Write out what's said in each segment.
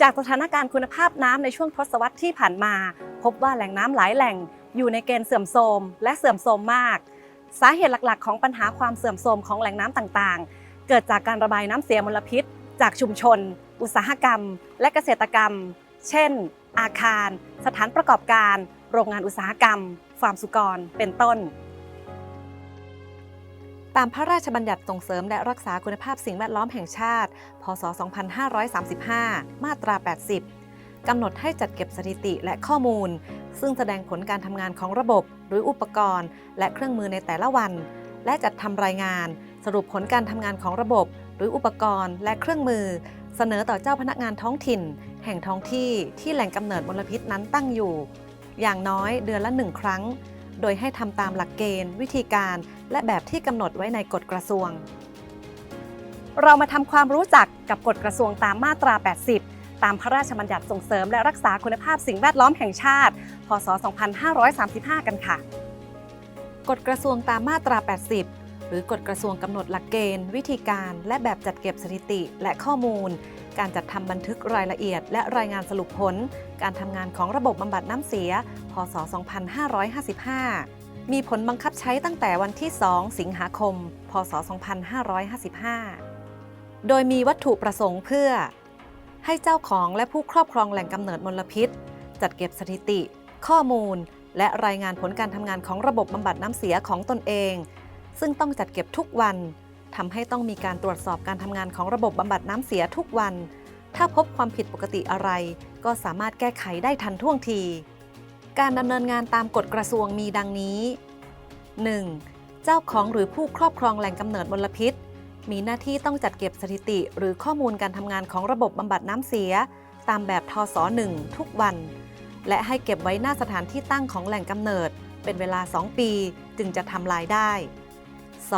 จากสถานการณ์คุณภาพน้ำในช่วงทศวรรษที่ผ่านมา พบว่าแหล่งน้ำหลายแหล่งอยู่ในเกณฑ์เสื่อมโทรมและเสื่อมโทรมมาก สาเหตุหลักๆ ของปัญหาความเสื่อมโทรมของแหล่งน้ำต่างๆ เกิดจากการระบายน้ำเสียมลพิษ จากชุมชน อุตสาหกรรม และเกษตรกรรม เช่น อาคาร สถานประกอบการ โรงงานอุตสาหกรรม ฟาร์มสุกร เป็นต้น ตามพระราชบัญญัติส่งเสริมและรักษาคุณภาพสิ่งแวดล้อมแห่งชาติ พศ 2535 มาตรา 80 กำหนดให้จัดเก็บสถิติและข้อมูล ซึ่งแสดงผลการทำงานของระบบ หรืออุปกรณ์ และเครื่องมือในแต่ละวัน และจัดทำรายงาน สรุปผลการทำงานของระบบ หรืออุปกรณ์ และเครื่องมือ เสนอต่อเจ้าพนักงานท้องถิ่น แห่งท้องที่ที่แหล่งกำเนิดมลพิษนั้นตั้งอยู่ อย่างน้อยเดือนละหนึ่งครั้ง โดยให้ทำตามหลักเกณฑ์ วิธีการ และแบบที่กำหนดไว้ในกฎกระทรวง เรามาทำความรู้จักกับกฎกระทรวงตามมาตรา 80 ตามพระราชบัญญัติส่งเสริมและรักษาคุณภาพสิ่งแวดล้อมแห่งชาติ พศ 2535 กันค่ะ กฎกระทรวงตามมาตรา 80หรือกฎกระทรวงกำหนดหลักเกณฑ์ วิธีการ และแบบจัดเก็บสถิติและข้อมูล การจัดทำบันทึกรายละเอียด และรายงานสรุปผล การทำงานของระบบบำบัดน้ำเสีย พศ 2555 มีผลบังคับใช้ตั้งแต่วันที่ 2 สิงหาคม พศ 2555 โดยมีวัตถุประสงค์เพื่อ ให้เจ้าของและผู้ครอบครองแหล่งกำเนิดมลพิษ จัดเก็บสถิติ ข้อมูล และรายงานผลการทำงานของระบบบำบัดน้ำเสียของตนเอง ซึ่งต้องจัดเก็บทุกวันทำให้ต้องมีการตรวจสอบการทำงานของระบบบำบัดน้ำเสียทุกวัน ถ้าพบความผิดปกติอะไร ก็สามารถแก้ไขได้ทันท่วงที การดำเนินงานตามกฎกระทรวงมีดังนี้ 1. เจ้าของหรือผู้ครอบครองแหล่งกำเนิดมลพิษ มีหน้าที่ต้องจัดเก็บสถิติ หรือข้อมูลการทำงานของระบบบำบัดน้ำเสีย ตามแบบทศ1ทุกวัน และให้เก็บไว้หน้าสถานที่ตั้งของแหล่งกำเนิด เป็นเวลา 2 ปีจึงจะทำลายได้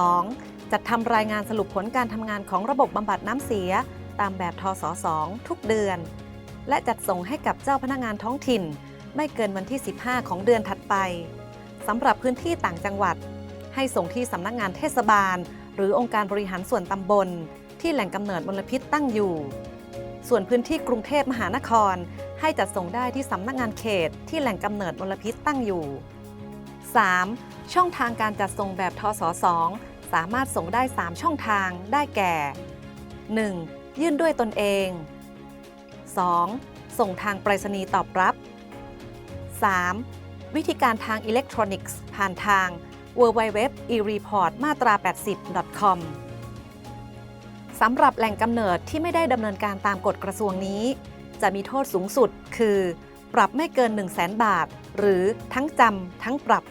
2. จัดทำรายงานสรุปผลการทำงานของระบบบำบัดน้ำเสีย ตามแบบทศ2ทุกเดือน และจัดส่งให้กับเจ้าพนักงานท้องถิ่น ไม่เกินวันที่ 15 ของเดือนถัดไปสำหรับพื้นที่ต่างจังหวัด ให้ส่งที่สำนักงานเทศบาล หรือองค์การบริหารส่วนตำบล ที่แหล่งกำเนิดมลพิษตั้งอยู่ ส่วนพื้นที่กรุงเทพมหานคร ให้จัดส่งได้ที่สำนักงานเขต ที่แหล่งกำเนิดมลพิษตั้งอยู่ 3. ช่องทางการจัดส่งแบบทศ2สามารถส่งได้ 3 ช่องทางได้แก่ 1. ยื่นด้วยตนเอง 2. ส่งทางไปรษณีย์ตอบรับ 3. วิธีการทางอิเล็กทรอนิกส์ ผ่านทาง www e-report มาตรา 80 com สำหรับแหล่งกำเนิดที่ไม่ได้ดำเนินการตามกฎกระทรวงนี้ จะมีโทษสูงสุดคือ ปรับไม่เกิน 1 0 0 0 0แบาท หรือทั้งจำทั้งปรับ